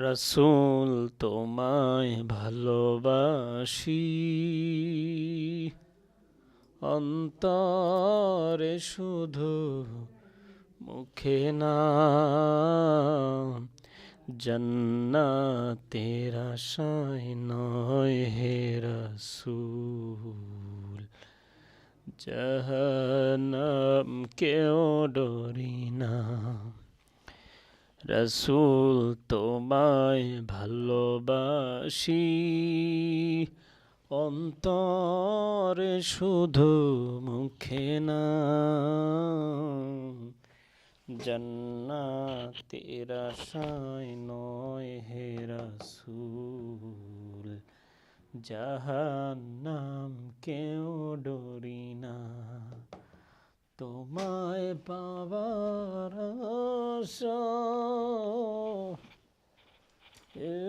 রসুল তোমায় ভালোবাসি। অন্তরে শুধু মুখে না, জন্নাতের আশায় নয় হে রসুল। জাহান্নাম কেউ ডরি না রসুল তোমায় ভালোবাসি। অন্তরে শুধু মুখে না, জন্নাতের আশায় নয় হে রসুল, জাহান্নাম কেউ ডরি না। তোমায় পাবার আশা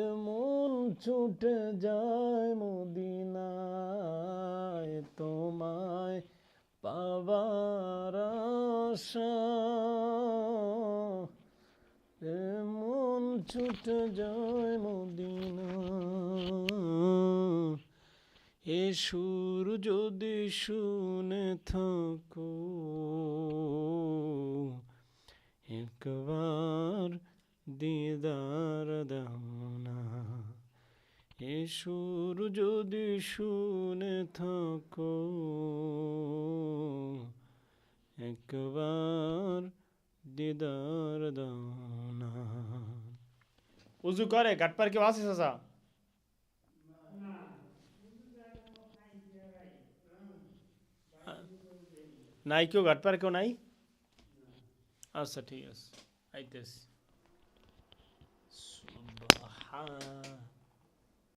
এমন ছুটে যায় মদিনায় তোমায় পাবার আশা। এমন ছুটে যায় মদিনা এ সুর যদি শুনে থাকো, একবার দিদার দাওনা এ সুর যদি শুনে থাকো, একবার দিদার দাওনা উজু করে গাটপার কেউ আছে, চাচা? নাই কেউ গাটপার কেউ নাই? আচ্ছা ঠিক আছে, আইতেছি। সুবহান।